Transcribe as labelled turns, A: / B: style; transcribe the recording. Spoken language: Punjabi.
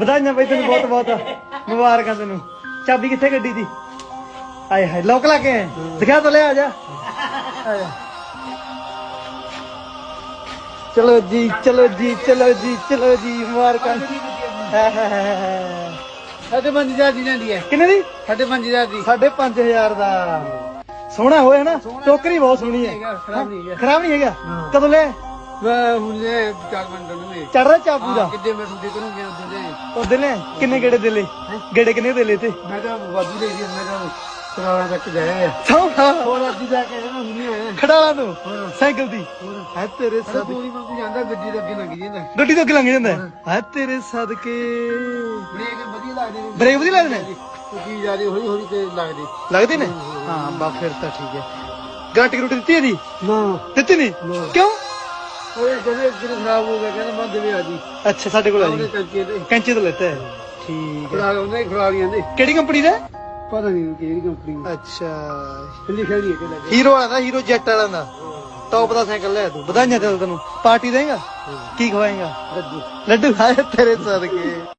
A: ਵਧਾਈਆਂ ਬਈ ਤੈਨੂੰ ਬਹੁਤ ਬਹੁਤ। ਮੁਬਾਰਕਾਂ ਤੈਨੂੰ। ਚਾਬੀ ਕਿੱਥੇ ਗੱਡੀ ਦੀ ਆਏ ਹਾਏ ਲੋਕ ਲਾ ਕੇ ਆਏ। ਦਿਖਾ ਤਾਂ ਲੈ ਆ ਜਾ। ਆ ਜਾ। ਚਲੋ ਜੀ ਚਲੋ ਜੀ ਚਲੋ ਜੀ ਚਲੋ ਜੀ ਮੁਬਾਰਕਾਂ।
B: ਸਾਡੇ 5000 ਦੀ ਜਾਂਦੀ ਹੈ।
A: ਕਿੰਨੇ ਦੀ?
B: ਸਾਡੇ 5000 ਦੀ।
A: ਸਾਢੇ 5000 ਦਾ। ਸੋਹਣਾ ਹੋਇਆ ਨਾ? ਟੋਕਰੀ ਬਹੁਤ ਸੋਹਣੀ ਹੈ।
B: ਖਰਾਬ ਨਹੀਂ ਹੈਗਾ।
A: ਖਰਾਬ ਨਹੀਂ ਹੈਗਾ। ਕਦੋਂ ਲੈ
B: ਮੈਂ ਹੁਣ ਇਹ ਚਾਰ ਮਿੰਟ ਨੂੰ
A: ਚੜ ਰਿਹਾ ਚਾਬੂ ਦਾ
B: ਕਿੱਦੇ ਮੈਂ ਤੁਹਾਡੇ ਕਰੂੰਗੇ ਉਦੋਂ ਦੇ
A: ਉਹ ਦਿਲੇ ਕਿੰਨੇ ਗੇੜੇ ਦੇ ਲੈ ਗੇੜੇ ਕਿੰਨੇ ਦੇ ਲੈ ਤੇ
B: ਮੈਂ ਤਾਂ ਵਾਧੂ ਦੇ ਦੀ ਮੈਂ ਤਾਂ ਸਰਾਣਾ ਤੱਕ ਜਾਇਆ
A: ਸੌਂਖਾ
B: ਹੋਰ ਅੱਜ ਜਾ ਕੇ ਨਾ ਹੁਣੀ ਆਇਆ
A: ਖੜਾਲਾ ਤੂੰ ਸਾਈਕਲ ਦੀ? ਹੈ ਤੇਰੇ
B: ਸਾਡਾ
A: ਸਦ
B: ਪੂਰੀ ਮੰਗ ਜਾਂਦਾ ਗੱਡੀ ਦੇ ਅੱਗੇ ਲੱਗ ਜਾਂਦਾ।
A: ਗੱਡੀ ਤੋਂ ਅੱਗੇ ਲੰਘ ਜਾਂਦਾ? ਹੈ। ਤੇਰੇ ਸਦਕੇ?
B: ਬ੍ਰੇਕ ਵਧੀਆ ਲੱਗਦੇ ਨੇ।
A: ਬ੍ਰੇਕ ਵਧੀਆ ਲੱਗਦੇ ਨੇ?
B: ਹੌਲੀ ਹੌਲੀ ਤੇ ਲੱਗਦੇ।
A: ਲੱਗਦੇ ਨੇ? ਹਾਂ। ਬਾ ਫਿਰ ਤਾਂ ਠੀਕ ਹੈ। ਗਾਰੰਟੀ ਗਰੂਟੀ ਦਿੱਤੀ ਇਹਦੀ?
B: ਨਾ।
A: ਦਿੱਤੀ ਨਹੀਂ। ਕਿਉਂ?
B: ਓਏ ਜਿਹੜੇ ਜਿਹੜੇ ਖਰਾਬ ਹੋ ਗਿਆ ਕਹਿੰਦਾ ਮੈਂ ਦੇਵੇ ਆ ਜੀ।
A: ਅੱਛਾ ਸਾਡੇ ਕੋਲ ਆ
B: ਉਹਦੇ
A: ਜੀ
B: ਤੇ।
A: ਕੈਂਚੀ ਤੋਂ ਲੈਤਾ ਹੈ। ਠੀਕ ਹੈ।
B: ਖਰਾ ਉਹਨੇ ਖਰਾ ਲੀਆਂ ਦੇ
A: ਕਿਹੜੀ ਕੰਪਨੀ ਦਾ?
B: ਪਤਾ ਨਹੀਂ ਕਿਹੜੀ ਕੰਪਨੀ
A: ਅੱਛਾ।
B: ਲਿਖਿਆ ਨਹੀਂ ਕਿ। ਲੱਗੇ
A: ਹੀਰੋ ਵਾਲਾ ਦਾ ਹੀਰੋ ਜੈਟ ਵਾਲਾ ਦਾ। ਟੌਪ ਦਾ ਸਾਈਕਲ ਲੈ ਤੂੰ। ਵਧਾਈਆਂ ਤੇ ਤੈਨੂੰ। ਪਾਰਟੀ ਦੇਂਗਾ? ਕੀ ਖਵਾਏਗਾ? ਲੱਡੂ ਖਾਏ ਤੇਰੇ ਸਦਕੇ।